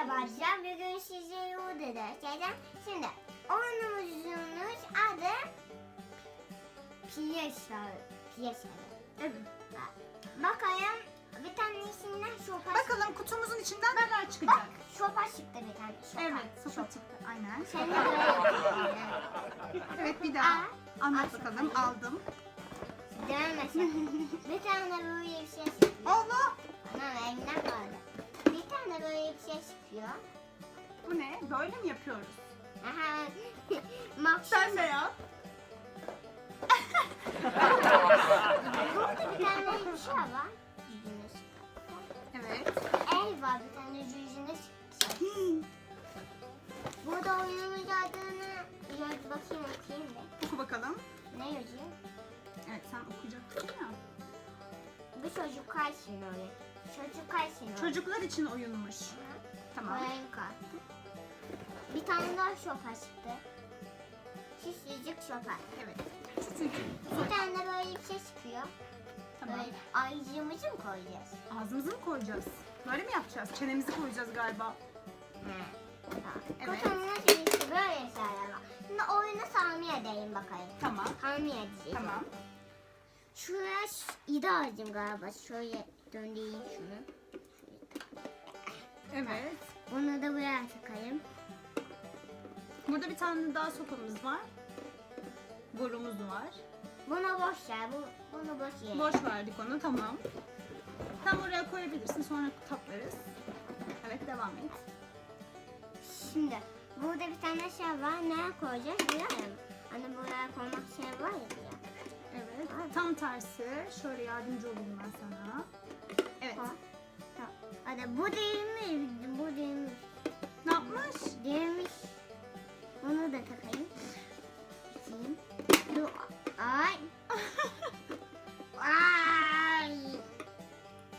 Merhaba arkadaşlar. Bugün size yolda dersleyeceğim. Şimdi oyunumuzun adı Piyasa. Piyasa. Evet. Bakayım bir tanesinden sopa Bakalım kutumuzun içinden neler Bak çıkacak. sopa çıktı bir tane. Sopa. Evet, sopa çıktı. Aynen. Sen de böyle Evet, bir daha. Aa, Anlat aç bakalım. bakalım. Aldım. Dönmesin. bir tane böyle bir şey çıkıyor. Allah! Anam elimden kaldı. Bir tane böyle bir şey çıkıyor. Bu ne? Böyle mi yapıyoruz? Aha. Sen de yap. Burada bir tane bir şey var. Yüzünüz. Evet. El var bir tane yüzünüz. Burada oyunumuz adını yaz bakayım okuyayım da. Oku bakalım. Ne yazıyor? Evet, sen okuyacaksın ya. Bu çocuk kaçsın öyle. Çocuk kaçsın öyle. Çocuklar için oyunmuş. Tamam. Oyun kartı. Bir tane daha şopa çıktı. Şişecik şopa. Evet. Küçücük. Bir tane de böyle bir şey çıkıyor. Tamam. Böyle ayıcımızı mı koyacağız? Ağzımızı mı koyacağız? Böyle mi yapacağız? Çenemizi koyacağız galiba. Evet. Evet. Kutumuz işte böyle şeyler var. Şimdi oyunu tahmin edeyim bakayım. Tamam. Tahmin edeceğiz. Tamam. Şuraya ida alacağım galiba. Şöyle döndüreyim şunu. Evet. Bunu da buraya takayım. Burada bir tane daha sopamız var. Borumuz var. Bunu boş ver. Bu, bunu boş ver. Boş verdik onu tamam. Tam oraya koyabilirsin sonra taplarız. Evet devam et. Şimdi burada bir tane şey var. Nereye koyacağız? Buraya mı? Hani buraya koymak şey var ya. Evet. Tam tersi. Şöyle yardımcı olayım ben sana. Evet. Ha. Hadi bu değilmiş. Bu değilmiş. Ne yapmış? Değilmiş. Bunu da takayım. Bakayım. Dur. Ay. Ay.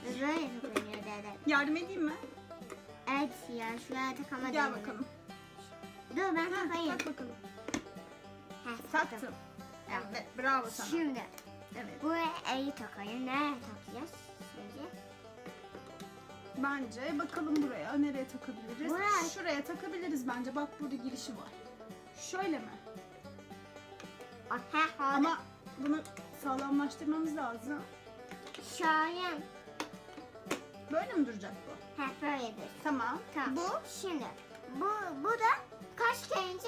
Böyle takılıyor dede. Yardım edeyim mi? Evet ya şuraya takamadım. Gel bakalım. Dur ben takayım. tak bakalım. Heh, Taktım. Evet. Bravo sana. Şimdi Evet. buraya eli takayım. Nereye takacağız? Şimdi. Bence bakalım buraya nereye takabiliriz? Buraya. Şuraya takabiliriz bence. Bak burada girişi var. Şöyle mi? Ah, orada. Ama bunu sağlamlaştırmamız lazım. Şahin. Böyle mi duracak bu? Heh böyledir. Tamam. Tamam. Bu Şimdi bu, bu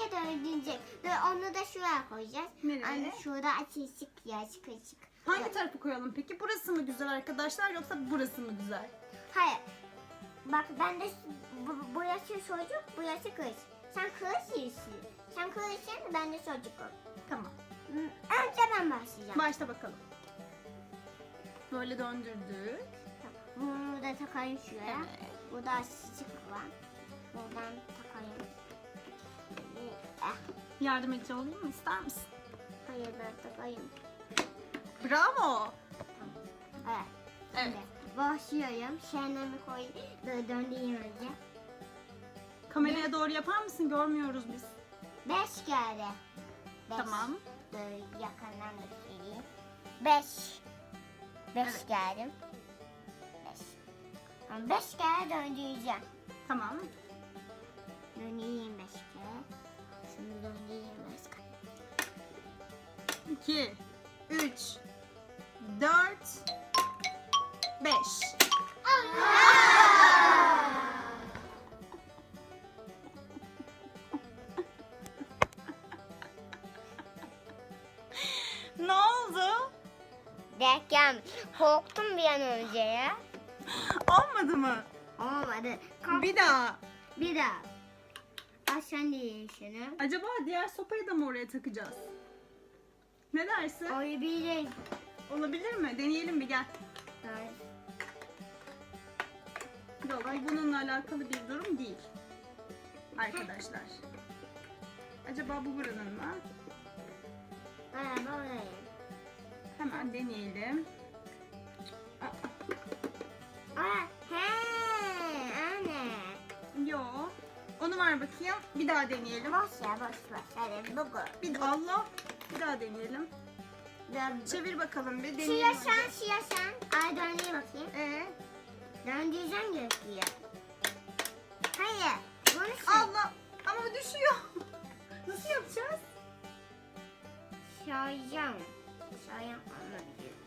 da kaç kerince döndürecek. Ve onu da şuraya koyacağız. Nereye? Hani şurada açık ya açık açık. hangi tarafı koyalım peki? Burası mı güzel arkadaşlar yoksa burası mı güzel? Hayır. Bak ben de bu, burası çocuk, burası kız. Sen kız iyisin. Sen kızsın, ben de çocukum. Tamam. Önce ben başlayacağım. Başla bakalım. Böyle döndürdük. Tamam. Bunu da takayım şuraya. Evet. Burada açık var. Buradan takayım. Yardım edici olayım mı? İster misin? hayır ben takayım. Bravo. Evet. Evet. Şimdi başlıyorum. Şenemi koy. Dö- Döndüreyim önce. Kameraya doğru yapar mısın? Görmüyoruz biz. Beş kere. Beş. Tamam. Böyle yakından göstereyim. Beş. Beş Evet. geldim. Beş. Ama beş kere döndüreceğim. Tamam. Döndüreyim beş kere. Döndüreyim beş kere. 2 3 4 5 Ne oldu? Derken korktum bir an önce ya. Olmadı mı? Olmadı. Kork- Bir daha. Bir daha. Al sen de şunu. Acaba diğer sopayı da mı oraya takacağız? Ne dersin? Olabilir. Olabilir mi? Deneyelim bir gel. Hayır. Yok bu bununla alakalı bir durum değil. Arkadaşlar. Acaba bu buranın mı? Hemen deneyelim. Bunu ver bakayım. Bir daha deneyelim. Boş ya boş ver. Yani bu bu. Bir de Allah. Bir daha deneyelim. Döndü. Çevir bakalım bir Şu deneyelim. yaşan şu yaşan. Ay döndüğe bakayım. Ee, Döndüreceğim gerekiyor. Hayır. Bunu şu. Allah. Ama düşüyor. Nasıl yapacağız? Şayam. Şayam anlamıyorum.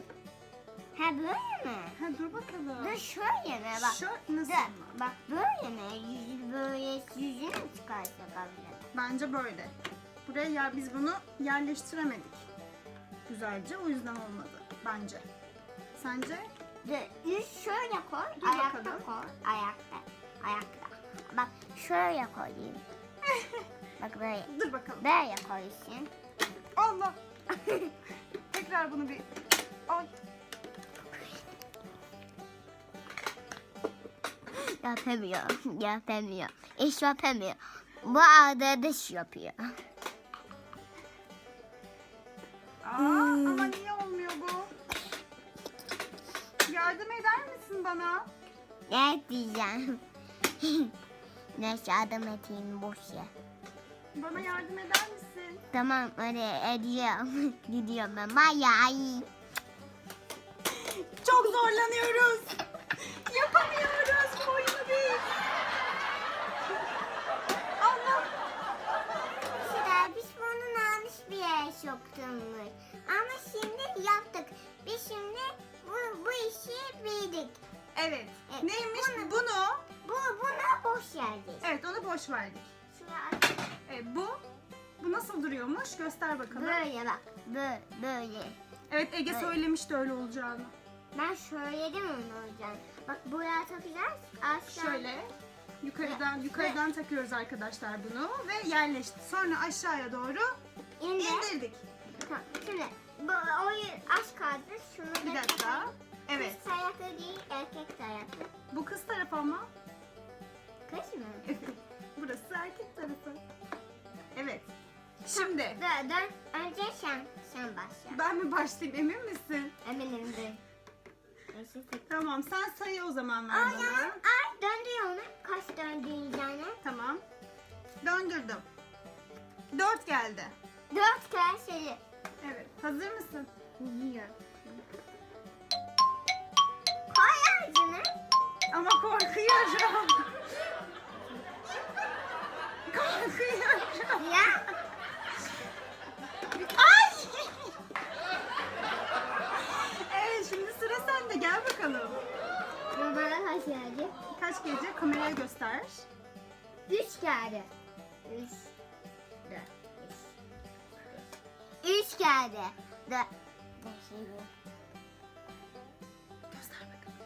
Ha böyle mi? Ha dur bakalım. Dur şöyle mi? Bak. Şöyle nasıl Dur. Bak böyle mi? Yüzü böyle yüzünü çıkarsak abla? Bence böyle. Buraya yer, biz bunu yerleştiremedik. Güzelce o yüzden olmadı bence. Sence? Dur. Yüz şöyle koy. Dur ayakta bakalım. koy. Ayakta. Ayakta. Bak şöyle koyayım. Bak böyle. Dur bakalım. Böyle koysun. Allah. Tekrar bunu bir... Ay. Yapamıyor. Yapamıyor. İş yapamıyor. Bu arkadaş yapıyor. Aa, Hmm. ama niye olmuyor bu? Yardım eder misin bana? Ne diyeceğim? Neyse adım eteyim boş yer. Bana yardım eder misin? Tamam öyle ediyorum. Gidiyorum ben. Bayağı Çok zorlanıyoruz. Yapamıyoruz bu oyunu biz. Allah. Sıra biz bunun yanlış bir yere soktuğumuz. Ama şimdi yaptık. Biz şimdi bu, bu işi bildik. Evet. Evet. Neymiş Bunu- bunu? Bu buna boş yerdeyiz. Evet onu boş verdik. Şuraya. Evet, bu bu nasıl duruyormuş? Göster bakalım. Böyle bak. Böyle. böyle. Evet Ege Evet. söylemişti öyle olacağını. Ben söyledim onu hocam. Bak buraya takacağız. Aşağı. Şöyle yukarıdan yukarıdan takıyoruz arkadaşlar bunu ve yerleşti. Sonra aşağıya doğru İndir. indirdik. Tamam. Şimdi bu oyun aç kaldı. Şunu da Bir dakika. takalım. Evet. Kız ayaklı değil, erkek ayaklı. Bu kız tarafı ama. Kız mı? Burası erkek tarafı. Evet. Şimdi Dur, dur. Önce sen, sen başla. ben mi başlayayım emin misin? Eminim de. Neyse, tek- Tamam sen sayı o zaman ver Ay, bana. ay, döndür onu. Kaç döndüreceğini? Tamam. Döndürdüm. Dört geldi. Dört kere. Evet. Hazır mısın? Yiyor. Koy ağzını. Ama korkuyorum. korkuyorum. Ya. Ay! evet şimdi sıra sende. Gel bakalım. Bana kaç geldi? Kaç gece kameraya göster. Üç geldi. Üç. Geldi. Göster bakalım.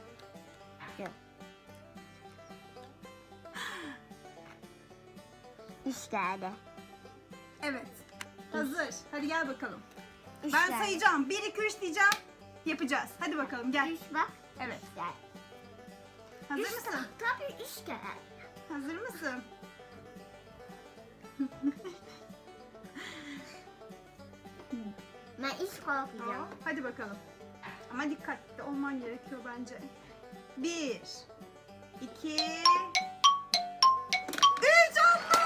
Yok. Üç geldi. Evet. Hazır. Hadi gel bakalım. Üç Ben geldi. sayacağım. 1 2 3 diyeceğim. Yapacağız. Hadi bakalım gel. Üç bak. Evet. Üç geldi. Hazır Üç mısın? ta- Tabii üç geldi. Hazır mısın? Ben hiç korkmayacağım. Hadi bakalım. Ama dikkatli olman gerekiyor bence. Bir, iki, üç Allah!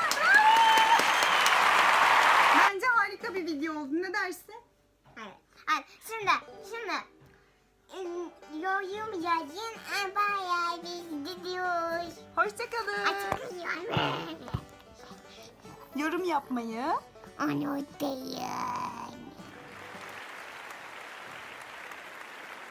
Bence harika bir video oldu. Ne dersin? Hadi. Şimdi, şimdi. Yorum yazın. Bayağı biz gidiyoruz. Hoşçakalın. Açıklıyorum. Yorum yapmayı. Onu değil.